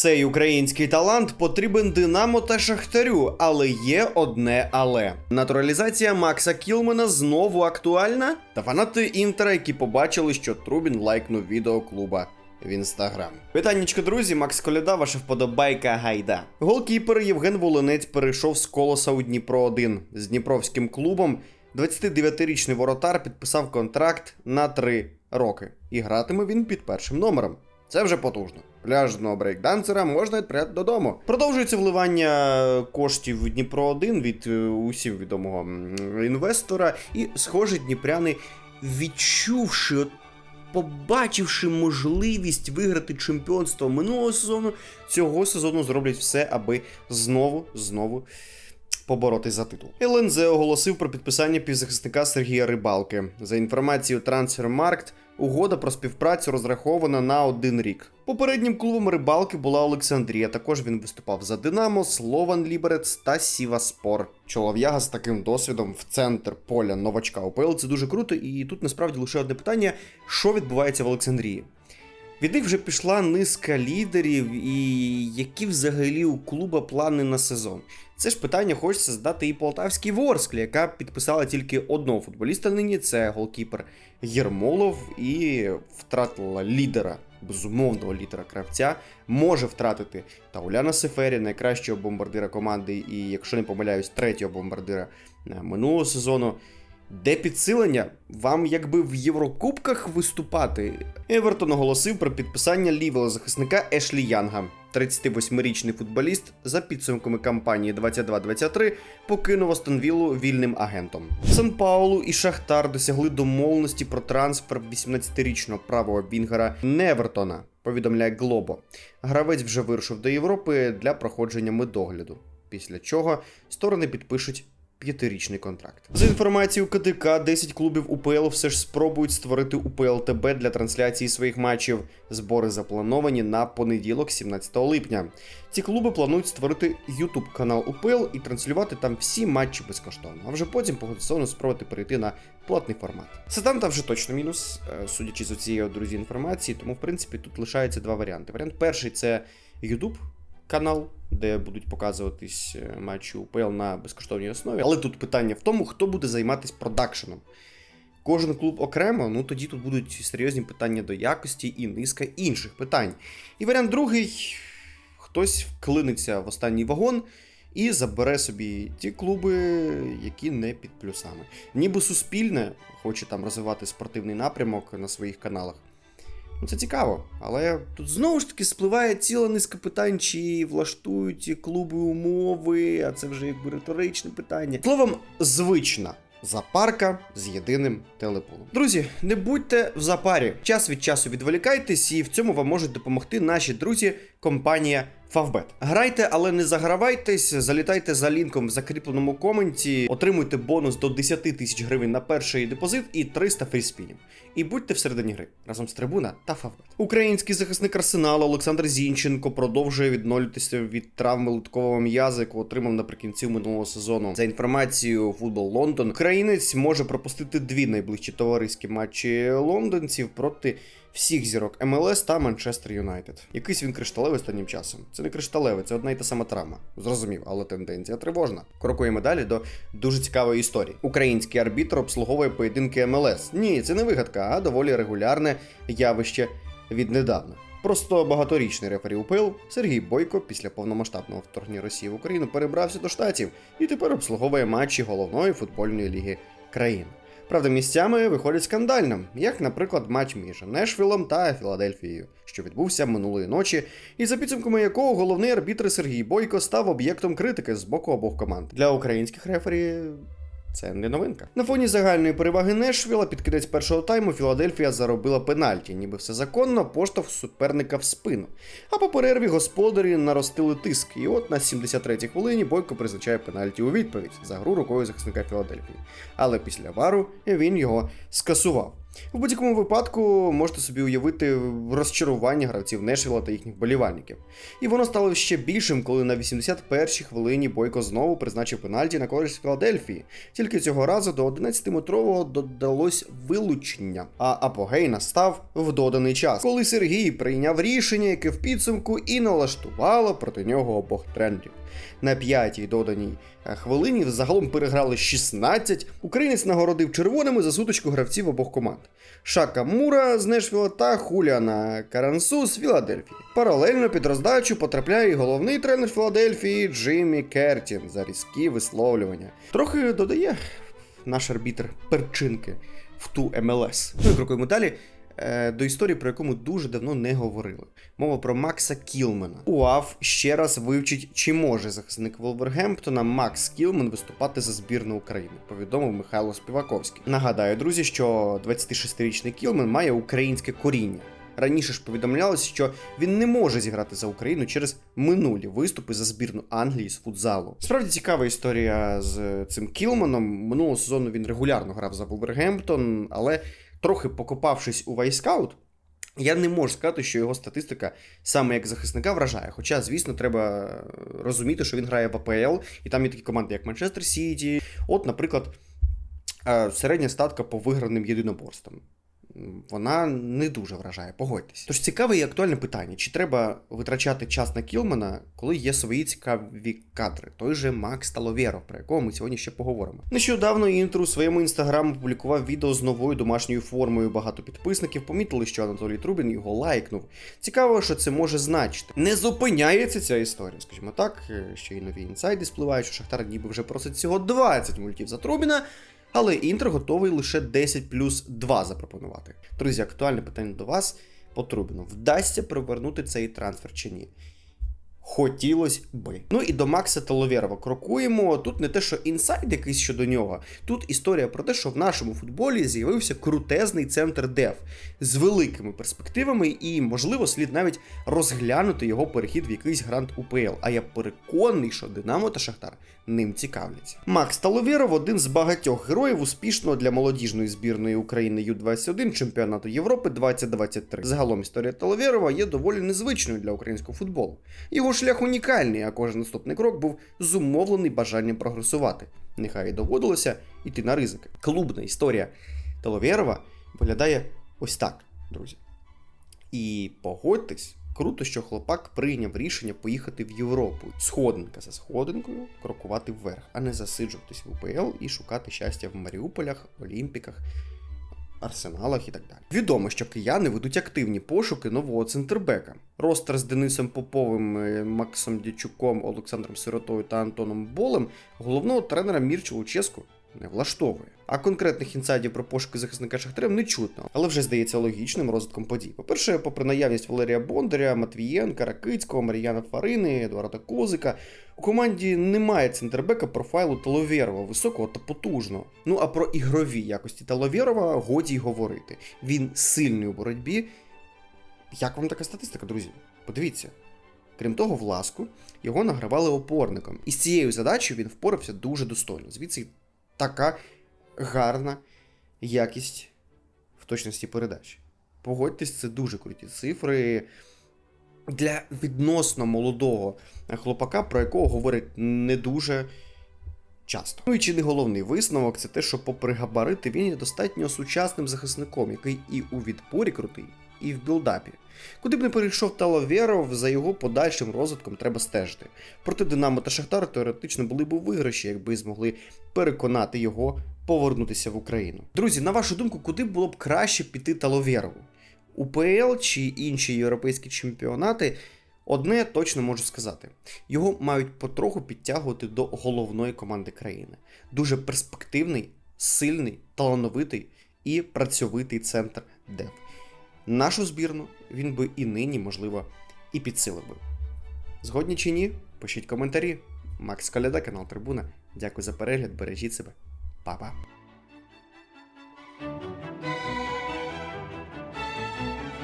Цей український талант потрібен Динамо та Шахтарю, але є одне але. Натуралізація Макса Кілмена знову актуальна? Та фанати Інтера, які побачили, що Трубін лайкнув відео клуба в інстаграм. Вітаннячко, друзі, Макс Коляда, ваша вподобайка гайда. Голкіпер Євген Волинець перейшов з колоса у Дніпро 1 з дніпровським клубом. 29-річний воротар підписав контракт на 3 роки, і гратиме він під першим номером. Це вже потужно. Пляжного брейкдансера можна відправляти додому. Продовжується вливання коштів Дніпро 1 від е, усім відомого інвестора, і, схоже, дніпряни, відчувши, побачивши можливість виграти чемпіонство минулого сезону, цього сезону зроблять все, аби знову, знову поборотись за титул. ЛНЗ оголосив про підписання півзахисника Сергія Рибалки. За інформацією Трансфермаркт, угода про співпрацю розрахована на один рік. Попереднім клубом рибалки була Олександрія. Також він виступав за Динамо, Слован Ліберец та Сіваспор. Чолов'яга з таким досвідом в центр поля новачка УПЛ це дуже круто. І тут насправді лише одне питання: що відбувається в Олександрії? Від них вже пішла низка лідерів, і які взагалі у клуба плани на сезон. Це ж питання хочеться задати і Полтавській Ворсклі, яка підписала тільки одного футболіста нині, це голкіпер Єрмолов, і втратила лідера, безумовного лідера кравця, може втратити та Уляна Сефері, найкращого бомбардира команди, і, якщо не помиляюсь, третього бомбардира е, минулого сезону. Де підсилення? Вам якби в Єврокубках виступати? Евертон оголосив про підписання лівого захисника Ешлі Янга. 38-річний футболіст за підсумками кампанії 22-23 покинув Астонвіллу вільним агентом. Сан Паулу і Шахтар досягли домовленості про трансфер 18-річного правого бінгера Невертона. Повідомляє Глобо. Гравець вже вирушив до Європи для проходження медогляду. Після чого сторони підпишуть п'ятирічний контракт. За інформацією КДК, 10 клубів УПЛ все ж спробують створити УПЛ ТБ для трансляції своїх матчів. Збори заплановані на понеділок, 17 липня. Ці клуби планують створити YouTube канал УПЛ і транслювати там всі матчі безкоштовно. А вже потім по сезону спробувати перейти на платний формат. Сатан там вже точно мінус, е, судячи з цієї друзі інформації. Тому, в принципі, тут лишаються два варіанти. Варіант перший це YouTube канал, де будуть показуватись е, матчі УПЛ на безкоштовній основі. Але тут питання в тому, хто буде займатися продакшеном. Кожен клуб окремо, ну тоді тут будуть серйозні питання до якості і низка інших питань. І варіант другий: хтось вклиниться в останній вагон і забере собі ті клуби, які не під плюсами. Ніби суспільне хоче там розвивати спортивний напрямок на своїх каналах. Ну, це цікаво, але тут знову ж таки спливає ціла низка питань, чи влаштують клуби умови, а це вже якби риторичне питання. Словом, звична запарка з єдиним телепулом. Друзі, не будьте в запарі. Час від часу відволікайтесь, і в цьому вам можуть допомогти наші друзі, компанія Favbet. Грайте, але не загравайтесь, залітайте за лінком в закріпленому коменті, отримуйте бонус до 10 тисяч гривень на перший депозит і 300 фріспінів. І будьте всередині гри разом з трибуна та Favbet. Український захисник арсеналу Олександр Зінченко продовжує віднолюватися від травми литкового м'яза, яку отримав наприкінці минулого сезону. За інформацією футбол Лондон, українець може пропустити дві найближчі товариські матчі лондонців проти всіх зірок МЛС та Манчестер Юнайтед. Якийсь він кришталевий останнім часом. Це не кришталевий, це одна й та сама травма. Зрозумів, але тенденція тривожна. Крокуємо далі до дуже цікавої історії. Український арбітр обслуговує поєдинки МЛС. Ні, це не вигадка, а доволі регулярне явище віднедавна. Просто багаторічний рефері УПЛ Сергій Бойко після повномасштабного вторгнення Росії в Україну перебрався до штатів і тепер обслуговує матчі головної футбольної ліги країни. Правда, місцями виходить скандально, як, наприклад, матч між Нешвілом та Філадельфією, що відбувся минулої ночі, і за підсумками якого головний арбітр Сергій Бойко став об'єктом критики з боку обох команд. Для українських рефері це не новинка. На фоні загальної переваги Нешвіла під кінець першого тайму Філадельфія заробила пенальті, ніби все законно, поштовх суперника в спину. А по перерві господарі наростили тиск. І от на 73-й хвилині Бойко призначає пенальті у відповідь за гру рукою захисника Філадельфії. Але після вару він його скасував. В будь-якому випадку можете собі уявити розчарування гравців Нешвіла та їхніх болівальників. І воно стало ще більшим, коли на 81-й хвилині Бойко знову призначив пенальті на користь Філадельфії. Тільки цього разу до 11-метрового додалось вилучення, а апогей настав в доданий час, коли Сергій прийняв рішення, яке в підсумку і налаштувало проти нього обох тренерів. На п'ятій доданій е, хвилині загалом переграли 16. Українець нагородив червоними за суточку гравців обох команд. Шака Мура з Нешвіла та Хуліана Карансу з Філадельфії. Паралельно під роздачу потрапляє і головний тренер Філадельфії Джиммі Кертін за різкі висловлювання. Трохи додає наш арбітр перчинки в ту МЛС. Ну і крокуємо далі. Е, До історії, про яку ми дуже давно не говорили. Мова про Макса Кілмена. УАФ ще раз вивчить, чи може захисник Волвергемптона Макс Кілмен виступати за збірну України, повідомив Михайло Співаковський. Нагадаю, друзі, що 26-річний Кілмен має українське коріння. Раніше ж повідомлялося, що він не може зіграти за Україну через минулі виступи за збірну Англії з футзалу. Справді цікава історія з цим Кілманом. Минулого сезону він регулярно грав за Вулвергемптон, але трохи покопавшись у Вайскаут, я не можу сказати, що його статистика саме як захисника вражає. Хоча, звісно, треба розуміти, що він грає в АПЛ, і там є такі команди, як Манчестер Сіті. От, наприклад, е, середня статка по виграним єдиноборствам. Вона не дуже вражає, погодьтесь. Тож цікаве і актуальне питання: чи треба витрачати час на Кілмана, коли є свої цікаві кадри? Той же Макс Таловєров, про якого ми сьогодні ще поговоримо. Нещодавно Інтер у своєму інстаграм опублікував відео з новою домашньою формою. Багато підписників помітили, що Анатолій Трубін його лайкнув. Цікаво, що це може значити. Не зупиняється ця історія, скажімо так. е, Ще й нові інсайди спливають, що Шахтар ніби вже просить всього 20 мультів за Трубіна. Але Інтер готовий лише 10 плюс 2 запропонувати. Друзі, актуальне питання до вас по Трубіну. Вдасться привернути цей трансфер чи ні? Хотілось би. Ну і до Макса Таловєрова крокуємо. Тут не те, що інсайд якийсь щодо нього. Тут історія про те, що в нашому футболі з'явився крутезний центр дев з великими перспективами, і, можливо, слід навіть розглянути його перехід в якийсь грант УПЛ. А я переконаний, що Динамо та Шахтар ним цікавляться. Макс Таловєров один з багатьох героїв успішного для молодіжної збірної України Ю-21 чемпіонату Європи 2023. Загалом історія Таловєрова є доволі незвичною для українського футболу. Його шлях унікальний, а кожен наступний крок був зумовлений бажанням прогресувати. Нехай і доводилося йти на ризики. Клубна історія Таловєрова виглядає ось так, друзі. І погодьтесь, круто, що хлопак прийняв рішення поїхати в Європу. Сходинка за сходинкою крокувати вверх, а не засиджуватись в УПЛ і шукати щастя в Маріуполях, Олімпіках. Арсеналах і так далі. Відомо, що кияни ведуть активні пошуки нового центрбека. Ростер з Денисом Поповим, е, Максом Дячуком, Олександром Сиротою та Антоном Болем головного тренера Мірчу Луческу не влаштовує. А конкретних інсайдів про пошуки захисника Шахтарем не чутно, але вже здається логічним розвитком подій. По-перше, попри наявність Валерія Бондаря, Матвієнка, Ракицького, Мар'яна Фарини, Едуарда Козика, у команді немає центрбека профайлу Таловєрова, високого та потужного. Ну а про ігрові якості Таловєрова годі й говорити. Він сильний у боротьбі. Як вам така статистика, друзі? Подивіться. Крім того, в ласку його награвали опорником. І з цією задачею він впорався дуже достойно. Звідси така гарна якість в точності передач. Погодьтесь, це дуже круті цифри для відносно молодого хлопака, про якого говорять не дуже часто. Ну і чи не головний висновок це те, що, попри габарити, він є достатньо сучасним захисником, який і у відпорі крутий, і в білдапі. Куди б не перейшов Талаверов, за його подальшим розвитком треба стежити. Проте Динамо та Шахтар теоретично були б у виграші, якби змогли переконати його повернутися в Україну. Друзі, на вашу думку, куди було б краще піти Таловєрову? УПЛ чи інші європейські чемпіонати? Одне точно можу сказати: його мають потроху підтягувати до головної команди країни. Дуже перспективний, сильний, талановитий і працьовитий центр ДЕВ. Нашу збірну він би і нині, можливо, і підсилив би. Згодні чи ні? Пишіть коментарі. Макс Коляда, канал Трибуна. Дякую за перегляд, бережіть себе. Па-па.